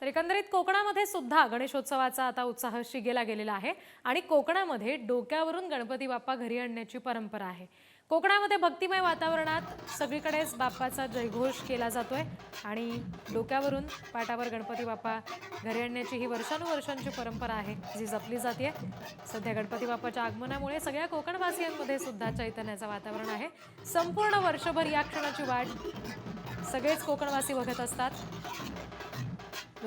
तर एकंदरीत कोकणामध्ये सुद्धा गणेशोत्सवाचा आता उत्साह शिगेला गेलेला आहे आणि कोकणामध्ये डोक्यावरून गणपती बाप्पा घरी आणण्याची परंपरा आहे. कोकणामध्ये भक्तिमय वातावरणात सगळीकडेच बाप्पाचा जयघोष केला जातोय आणि डोक्यावरून पाटावर गणपती बाप्पा घरी आणण्याची ही वर्षानुवर्षांची परंपरा आहे जी जपली जाते. सध्या गणपती बाप्पाच्या आगमनामुळे सगळ्या कोकणवासियांमध्ये सुद्धा चैतन्याचं वातावरण आहे. संपूर्ण वर्षभर या क्षणाची वाट सगळेच कोकणवासी बघत असतात.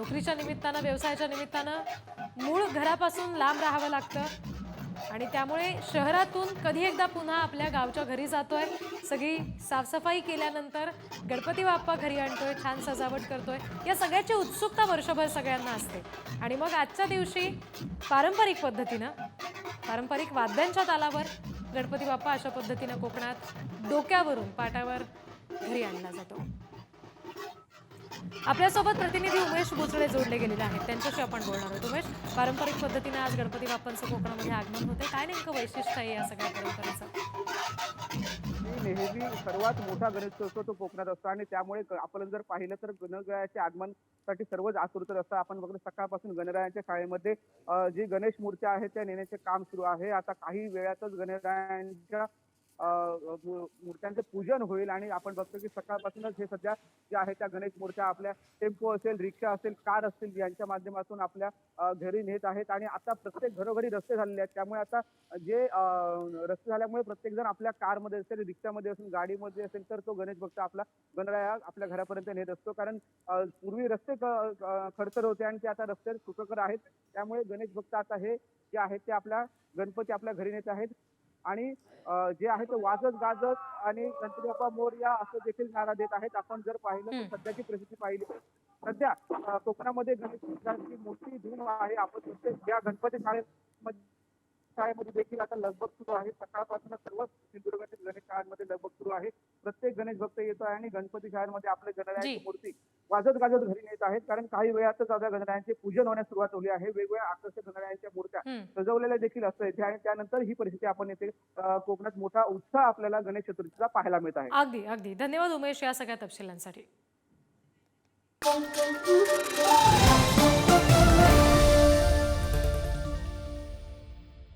नोकरीच्या निमित्तानं व्यवसायाच्या निमित्तानं मूळ घरापासून लांब राहावं लागतं. आणि त्यामुळे शहरातून कधी एकदा पुन्हा आपल्या गावच्या घरी जातो आहे सगळी साफसफाई केल्यानंतर गणपती बाप्पा घरी आणतोय छान सजावट करतोय. या सगळ्याची उत्सुकता वर्षभर सगळ्यांना असते. आणि मग आजच्या दिवशी पारंपरिक पद्धतीनं पारंपरिक वाद्यांच्या तालावर गणपती बाप्पा अशा पद्धतीनं कोकणात डोक्यावरून पाटावर घरी आणला जातो. आपल्यासोबत प्रतिनिधी उमेश बुचडे जोडले गेलेले आहेत. त्यांच्याशी आपण बोलणार आहोत. उमेश पारंपरिक पद्धतीने आज गणपती बाप्पांचं कोकणामध्ये आगमन होते काय नेमकं वैशिष्ट्य आहे या सगळ्या परंपरेचं? नेहमी सर्वात मोठा गणेशोत्सव तो कोकणात असतो आणि त्यामुळे आपण जर पाहिलं तर गणरायाचे आगमनासाठी सर्वच आतुरत असतं आपण बघतो सकाळपासून गणरायाच्या शाळेमध्ये जी गणेश मूर्त्या आहेत त्या नेण्याचे काम सुरू आहे. आता काही वेळातच गणरायांच्या मूर्त्यांचं पूजन होईल आणि आपण बघतो की सकाळपासूनच हे सध्या जे आहे त्या गणेश मूर्त्या आपल्या टेम्पो असेल रिक्षा असेल कार असतील यांच्या माध्यमातून आपल्या घरी नेत आहेत आणि आता प्रत्येक घरोघरी रस्ते झालेले आहेत. त्यामुळे आता जे रस्ते झाल्यामुळे प्रत्येक जण आपल्या कारमध्ये असेल रिक्षामध्ये असेल गाडीमध्ये असेल तर तो गणेश भक्त आपला गणराया आपल्या घरापर्यंत नेत असतो. कारण पूर्वी रस्ते खडतर होते आणि ते आता रस्ते सुखकर आहेत. त्यामुळे गणेश भक्त आता हे जे आहेत ते आपल्या गणपती आपल्या घरी नेत आहेत. आणि जे आहे ते वाजत गाजत आणि गणपती बाप्पा मोरया असं देखील नारा देत आहेत आपण जर पाहिलं. तर सध्याची परिस्थिती पाहिली सध्या कोकणामध्ये गणेश मोठी धूम आहे आपण या गणपती शाळेमध्ये शाळेमध्ये देखील आता लगबग सुरू आहे सकाळपासून सर्व सिंधुदुर्गातील गणेश शाळांमध्ये लगबग सुरू आहे प्रत्येक गणेश भक्त येतो आहे आणि गणपती शाळांमध्ये आपल्या गणरायाची. मूर्ती वाजत गाजत घरी नेत आहेत. कारण काही वेळातच आपल्या गणरायांचे पूजन होण्यास सुरुवात होली आहे. वेगवेगळ्या आकर्षक गणरायांच्या मूर्त्या. सजवलेल्या देखील असतं इथे आणि त्यानंतर ही परिस्थिती आपण येथे कोकणात मोठा उत्साह आपल्याला गणेश चतुर्थीचा पाहायला मिळत आहे. अगदी अगदी. धन्यवाद उमेश या सगळ्या तपशिलांसाठी.